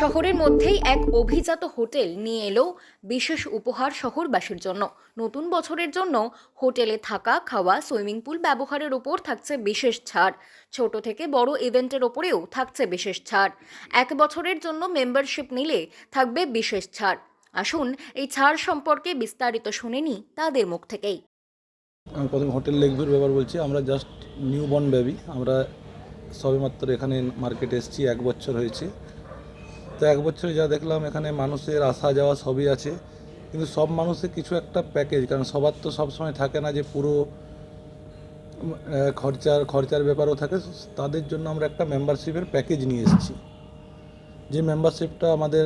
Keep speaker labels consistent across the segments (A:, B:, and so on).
A: শহরের মধ্যেই এক অভিজাত হোটেল নিয়ে এলো বিশেষ উপহার শহরবাসীর জন্য। নতুন বছরের জন্য হোটেলে থাকা, খাওয়া, সুইমিং পুল ব্যবহারের ওপর থাকছে বিশেষ ছাড়। ছোট থেকে বড় ইভেন্টের ওপরেও থাকছে বিশেষ ছাড়। এক বছরের জন্য মেম্বারশিপ নিলে থাকবে বিশেষ ছাড়। আসুন এই ছাড় সম্পর্কে বিস্তারিত শুনেনি তাদের মুখ থেকেই।
B: আমি প্রথমে হোটেল লেকভিউর ব্যাপার বলছি, আমরা জাস্ট নিউ বর্ন বেবি আমরা সবেমাত্র এখানে মার্কেটে এসেছি, এক বছর হয়েছে। তো এক বছরে যা দেখলাম, এখানে মানুষের আসা যাওয়া সবই আছে। কিন্তু সব মানুষের কিছু একটা প্যাকেজ কারণ সবার তো সবসময় থাকে না যে পুরো খরচার খরচার ব্যাপারও থাকে। তাদের জন্য আমরা একটা মেম্বারশিপের প্যাকেজ নিয়ে এসেছি। যে মেম্বারশিপটা আমাদের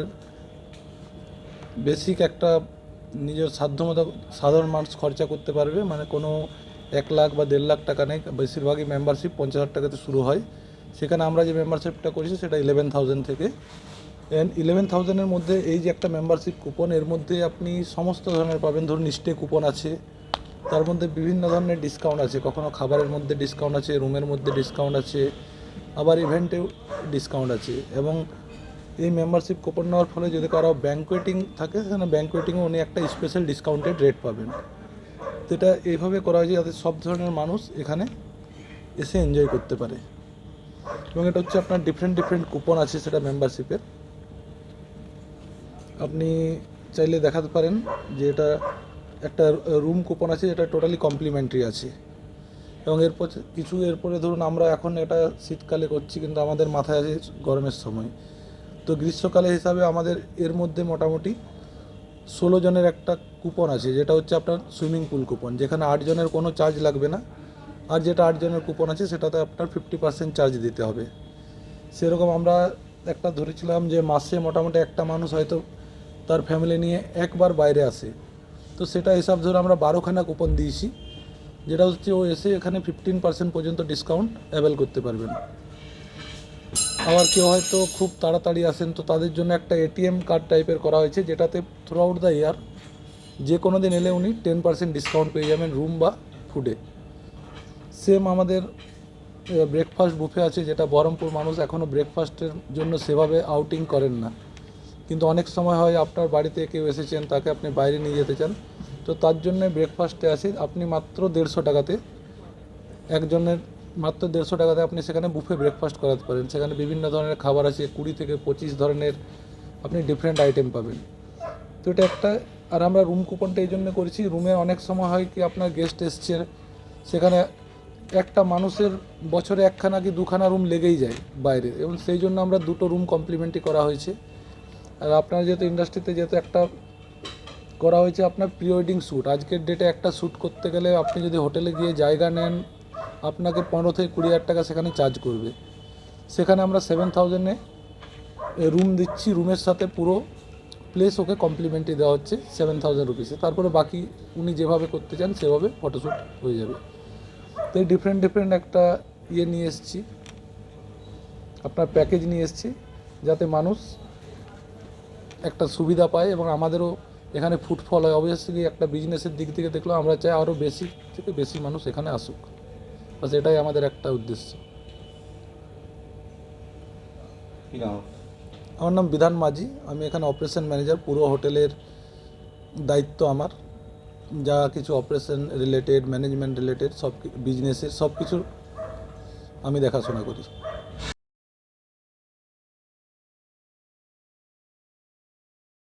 B: বেসিক একটা নিজের সাধ্যমতো সাধারণ মানুষ খরচা করতে পারবে। মানে কোনো এক লাখ বা দেড় লাখ টাকা নেই। বেশিরভাগই মেম্বারশিপ পঞ্চাশ হাজার টাকাতে শুরু হয়। সেখানে আমরা যে মেম্বারশিপটা করেছি, সেটা ইলেভেন থাউজেন্ড থেকে ইলেভেন থাউজেন্ডের মধ্যে এই যে একটা মেম্বারশিপ কুপন এর মধ্যে আপনি সমস্ত ধরনের পাবেন। ধরুন স্টে কুপন আছে। তার মধ্যে বিভিন্ন ধরনের ডিসকাউন্ট আছে। কখনো খাবারের মধ্যে ডিসকাউন্ট আছে রুমের মধ্যে ডিসকাউন্ট আছে, আবার ইভেন্টেও ডিসকাউন্ট আছে। এবং এই মেম্বারশিপ কুপন নেওয়ার ফলে যদি কারও ব্যাঙ্কোয়েটিং থাকে, সেখানে ব্যাঙ্কোয়েটিংয়ে উনি একটা স্পেশাল ডিসকাউন্টেড রেট পাবেন। এটা এইভাবে করা হয়েছে যাতে সব ধরনের মানুষ এখানে এসে এনজয় করতে পারে। এবং এটা হচ্ছে আপনার ডিফারেন্ট ডিফারেন্ট কুপন আছে সেটা মেম্বারশিপের আপনি চাইলে দেখাতে পারেন যে এটা একটা রুম কুপন আছে যেটা টোটালি কমপ্লিমেন্টারি আছে। এবং এরপর কিছু এরপরে ধরুন আমরা এখন এটা শীতকালে করছি, কিন্তু আমাদের মাথায় আছে গরমের সময়। তো গ্রীষ্মকালে হিসাবে আমাদের এর মধ্যে মোটামুটি ষোলো জনের একটা কুপন আছে, যেটা হচ্ছে আপনার সুইমিং পুল কুপন যেখানে আট জনের কোনো চার্জ লাগবে না। আর যেটা আট জনের কুপন আছে, সেটাতে আপনার ফিফটি পার্সেন্ট চার্জ দিতে হবে। সেরকম আমরা একটা ধরেছিলাম যে মাসে মোটামুটি একটা মানুষ হয়তো তার ফ্যামিলি নিয়ে একবার বাইরে আসে। তো সেটা হিসাব ধরে আমরা বারোখানা কুপন দিয়েছি, যেটা হচ্ছে ও এসে এখানে ফিফটিন পার্সেন্ট পর্যন্ত ডিসকাউন্ট অ্যাভেল করতে পারবেন আবার কেউ হয়তো খুব তাড়াতাড়ি আসেন, তো তাদের জন্য একটা এটিএম কার্ড টাইপের করা হয়েছে, যেটাতে থ্রু আউট দ্য ইয়ার যে কোনো দিন এলে উনি টেন পার্সেন্ট ডিসকাউন্ট পেয়ে যাবেন রুম বা ফুডে সেম আমাদের ব্রেকফাস্ট বুফে আছে, যেটা বহরমপুর মানুষ এখনও ব্রেকফাস্টের জন্য সেভাবে আউটিং করেন না। কিন্তু অনেক সময় হয় আপনার বাড়িতে কেউ এসেছেন, তাকে আপনি বাইরে নিয়ে যেতে চান। তো তার জন্য ব্রেকফাস্টে আসি, আপনি মাত্র দেড়শো টাকাতে। একজনের মাত্র দেড়শো টাকাতে আপনি সেখানে বুফে ব্রেকফাস্ট করাতে পারেন। সেখানে বিভিন্ন ধরনের খাবার আছে, কুড়ি থেকে পঁচিশ ধরনের আপনি ডিফারেন্ট আইটেম পাবেন। তো এটা একটা, আর আমরা রুম কুপনটা এই জন্য করেছি রুমে অনেক সময় হয় কি আপনার গেস্ট এসছে, সেখানে একটা মানুষের বছরে একখানা কি দুখানা রুম লেগেই যায় বাইরে। এবং সেই জন্য আমরা দুটো রুম কমপ্লিমেন্টরি করা হয়েছে। আর আপনার যেহেতু ইন্ডাস্ট্রিতে যেহেতু একটা করা হয়েছে আপনার প্রি ওয়েডিং শ্যুট আজকের ডেটে একটা শ্যুট করতে গেলে আপনি যদি হোটেলে গিয়ে জায়গা নেন, আপনাকে পনেরো থেকে কুড়ি হাজার টাকা সেখানে চার্জ করবে। সেখানে আমরা সেভেন থাউজেন্ডে রুম দিচ্ছি, রুমের সাথে পুরো প্লেস ওকে কমপ্লিমেন্টারি দেওয়া হচ্ছে সেভেন থাউজেন্ড রুপিসে তারপরে বাকি উনি যেভাবে করতে চান সেভাবে ফটোশ্যুট হয়ে যাবে। তো এই ডিফারেন্ট ডিফারেন্ট একটা ইয়ে নিয়ে এসেছি। আপনার প্যাকেজ নিয়ে এসেছি, যাতে মানুষ একটা সুবিধা পায় এবং আমাদেরও এখানে ফুটফল হয়। অবভিয়াসলি একটা বিজনেসের দিক থেকে দেখলেও আমরা চাই আরও বেশি থেকে বেশি মানুষ এখানে আসুক। বাস এটাই আমাদের একটা উদ্দেশ্য। আমার নাম বিধান মাঝি। আমি এখানে অপারেশন ম্যানেজার পুরো হোটেলের দায়িত্ব আমার। যা কিছু অপারেশন রিলেটেড ম্যানেজমেন্ট রিলেটেড সব বিজনেসের সব কিছুর আমি দেখাশোনা করি।